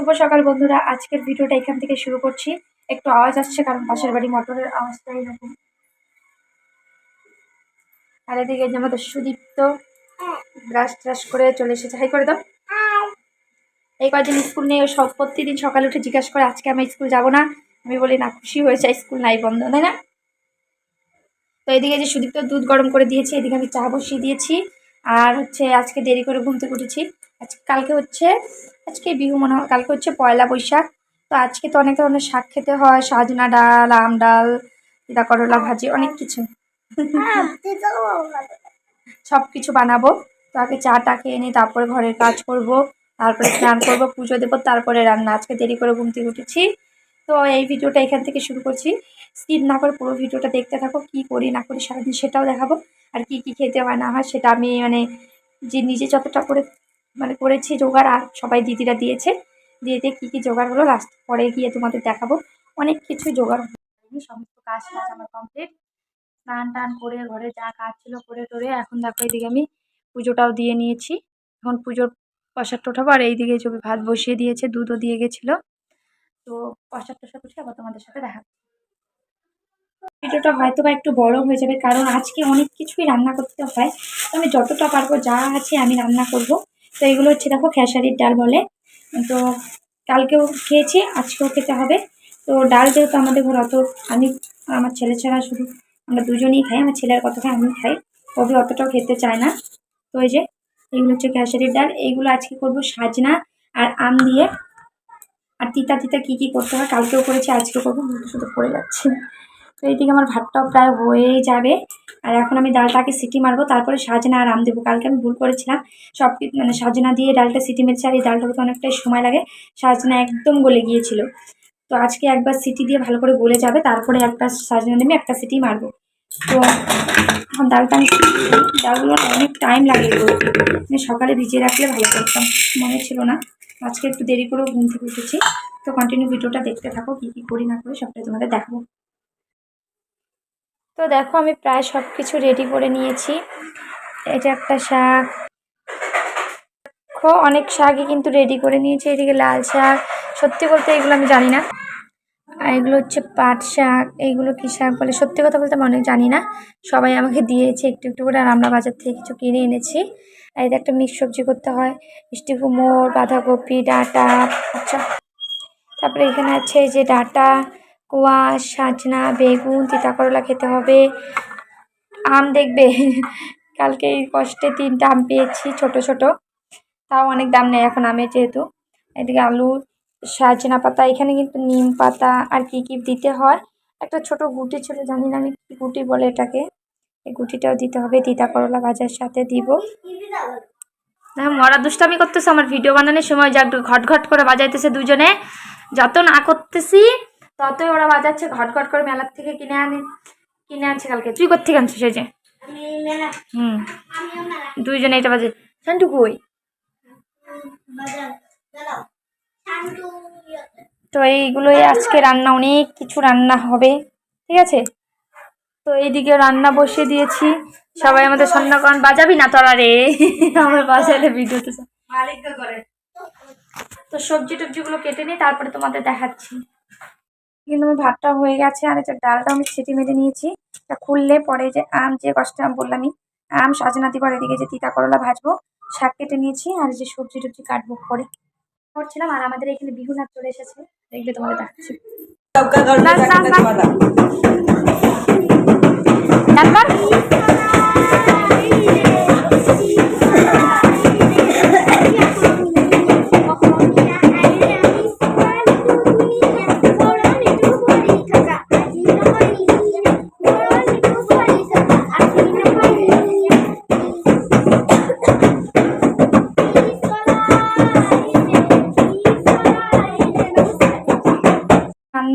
শুভ সকাল বন্ধুরা। আজকের ভিডিওটা এখান থেকে শুরু করছি। একটু আওয়াজ আসছে, কারণ পাশের বাড়ি মোটরের আওয়াজটা এরকম। আর এদিকে যে আমাদের সুদীপ্ত ব্রাশ ট্রাশ করে চলে এসেছে। হাই করে দাও। এই কয়েকদিন স্কুল নেই সব প্রতিদিন সকালে উঠে জিজ্ঞাসা করে, আজকে আমি স্কুল যাব না? আমি বলি, না, খুশি হয়েছে, স্কুল নাই বন্ধ। তাই না? তো এদিকে যে সুদীপ্ত দুধ গরম করে দিয়েছি, এদিকে আমি চা বসিয়ে দিয়েছি। আর হচ্ছে আজকে দেরি করে ঘুম থেকে উঠেছি। আজকে কালকে হচ্ছে আজকে বিহু মনে হয়। কালকে হচ্ছে পয়লা বৈশাখ। তো আজকে তো অনেক ধরনের শাক খেতে হয়। সাজনা ডাল আম ডাল দিদা করলা ভাজি অনেক কিছু। সব কিছু বানাবো। তো আগে চাটা খেয়ে নিই তারপরে ঘরের কাজ করব তারপরে স্নান করব পুজো দেবো তারপরে রান্না। আজকে দেরি করে ঘুম থেকে উঠেছি। তো এই ভিডিওটা এখান থেকে শুরু করছি। স্কিপ না করে পুরো ভিডিওটা দেখতে থাকো। কি করি না করি সারাদিন সেটাও দেখাবো। আর কি কি খেতে হয় না হয় সেটা আমি মানে যে নিজে যতটা করে মানে করেছি জোগাড়, আর সবাই দিদিরা দিয়েছে। দিয়ে দিয়ে কী কী জোগাড় হলো লাস্ট পরে গিয়ে তোমাদের দেখাবো। অনেক কিছু জোগাড় সমস্ত কাজ টাজ আমার কমপ্লিট স্নান টান করে ঘরে যা কাজ ছিল করে টোরে, এখন দেখো এদিকে আমি পুজোটাও দিয়ে নিয়েছি। এখন পুজোর প্রসাদটা উঠাবো আর এইদিকে ছবি ভাত বসিয়ে দিয়েছে, দুধও দিয়ে গেছিল। তো প্রসাদ টসাদ উঠে আবার তোমাদের সাথে দেখা ভিডিওটা হয়তো বা একটু বড় হয়ে যাবে, কারণ আজকে অনেক কিছুই রান্না করতে হয়। আমি যতটা পারব যা আছে আমি রান্না করব। তো এগুলো হচ্ছে দেখো খেসারির ডাল বলে। তো কালকেও খেয়েছি, আজকেও খেতে হবে। তো ডাল যেহেতু আমাদের ঘর অত আমি আমার ছেলে ছাড়া শুধু আমরা দুজনেই খাই, আমার ছেলের কত খাই আমি খাই কবি অতটাও খেতে চায় না। তো এই যে এইগুলো হচ্ছে খেসারির ডাল। এইগুলো আজকে করব সাজনা আর আম দিয়ে। আর তিতা তিতা কী কী করতে হয়, কালকেও করেছি আজকেও করব, শুধু পড়ে যাচ্ছে। তো এইদিকে আমার ভাতটাও প্রায় হয়েই যাবে। আর এখন আমি ডালটাকে সিটি মারবো, তারপরে সাজনা আর আম দেবো। কালকে আমি ভুল করেছিলাম। সব মানে সাজনা দিয়ে ডালটা সিটি মেরেছি আর এই ডালটা হতে অনেকটাই সময় লাগে। সাজনা একদম গলে গিয়েছিল। তো আজকে একবার সিটি দিয়ে ভালো করে গলে যাবে, তারপরে একটা সাজনা নেমে একটা সিটি মারবো। তো এখন ডালটা আমি ডালগুলো অনেক টাইম লাগে। মানে সকালে ভিজিয়ে রাখলে ভালো করতাম। মনে ছিল না। আজকে একটু দেরি করেও ঘুম থেকে উঠেছি। তো কন্টিনিউ ভিডিওটা দেখতে থাকো, কী কী করি না করি সবটাই তোমাদের দেখাবো। তো দেখো আমি প্রায় সব কিছু রেডি করে নিয়েছি। এটা একটা শাক। দেখো, অনেক শাকই কিন্তু রেডি করে নিয়েছি, এদিকে লাল শাক। সত্যি বলতে এগুলো আমি জানি না। আর এগুলো হচ্ছে পাট শাক। এইগুলো কী শাক বলে? সত্যি কথা বলতে আমি অনেক জানি না। সবাই আমাকে দিয়েছে একটু একটু করে, আর আমরা বাজার থেকে কিছু কিনে এনেছি। আর এতে একটা মিক্স সবজি করতে হয়। মিষ্টি কুমড়, বাঁধাকপি, ডাঁটা আচ্ছা। তারপরে এখানে আছে যে ডাঁটা। কোয়াশ, সাজনা, বেগুন তিতা করলা খেতে হবে। আম দেখবে? কালকে এই কষ্টে তিনটা আম পেয়েছি, ছোট ছোট। তাও অনেক দাম নেই এখন আমের যেহেতু। এদিকে আলু, সাজনা পাতা, এখানে কিন্তু নিম পাতা আর কি কি দিতে হয়? একটা ছোট গুটি ছিল, জানি না আমি কি গুটি বলে এটাকে। এই গুটিটাও দিতে হবে তিতা করলা ভাজার সাথে দিব। হ্যাঁ মরা দুষ্টামি করতেছে, আমার ভিডিও বানানোর সময় যা ঘট ঘট করে বাজাইতেছে দুজনে। যত না করতেছি ততই ওরা বাজাচ্ছে ঘট ঘট করে মেলার থেকে কিনে আনি কিনে আনছে কালকে। তুই কোথেকে আনছিস এই যে? হুম। দুইজনে এটা বাজে। শান্টু কই? তো এইগুলোই আজকে রান্না অনেক কিছু রান্না হবে ঠিক আছে? তো এইদিকে রান্না বসিয়ে দিয়েছি। সবাই আমাদের সন্ধ্যাকরণ বাজাবি না তোরা রে? আমার বাজালে ভিডিওতে তো সবজি টবজিগুলো কেটে নিই তারপরে তোমাদের দেখাচ্ছি। কিন্তু আমার ভাতটা হয়ে গেছে আর এটা ডালটা আমি ছেটে মেরে নিয়েছি। এটা খুললে পরে যে আম যে কষ্টে আম বললামই আম সাজনা দিব আর এদিকে যে তিতা করলা ভাজবো শাক কেটে নিয়েছি আর যে সবজি টবজি কাটবো পরে। করছিলাম আর আমাদের এখানে বিহু নাচ চলে এসেছে। দেখবে তোমাদের নাচ,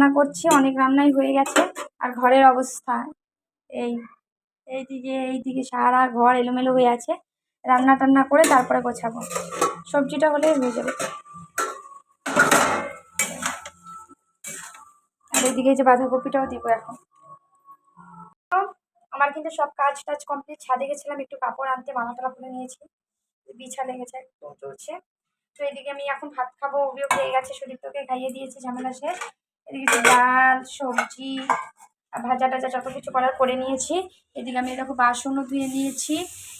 রান্না করছি, অনেক রান্নাই হয়ে গেছে। আর ঘরের অবস্থা, এই, এইদিকে এইদিকে সারা ঘর এলোমেলো হয়ে আছে। রান্না টান্না করে তারপরে গোছাবো। সবজিটা হলেই হয়ে যাবে। আর এইদিকে যে বাঁধাকপিটাও দিব এখন। আমার কিন্তু সব কাজ টাজ কমপ্লিট। ছাদে গেছিলাম, একটু কাপড় আনতে মালা টালা খুলে নিয়েছি। বিছা লেগেছে একটু চলছে। তো এদিকে আমি এখন ভাত খাব ওবিও খেয়ে গেছে, সুদীপ্তকে খাইয়ে দিয়েছি, ঝামেলা শেষ। এদিকে ডাল, সবজি ভাজা টাজা যত কিছু করার করে নিয়েছি। এদিকে আমি দেখো বাসনও ধুয়ে নিয়েছি।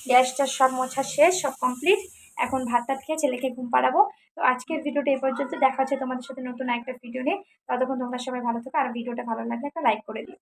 গ্যাসটা সব মোছা শেষ, সব কমপ্লিট। এখন ভাত টাত খেয়ে ছেলেকে ঘুম পাড়াবো। তো আজকের ভিডিওটা এই পর্যন্ত। দেখা হচ্ছে তোমাদের সাথে নতুন একটা ভিডিও নিয়ে। ততক্ষণ তোমরা সবাই ভালো থাকো। আর ভিডিওটা ভালো লাগলে একটা লাইক করে দিও।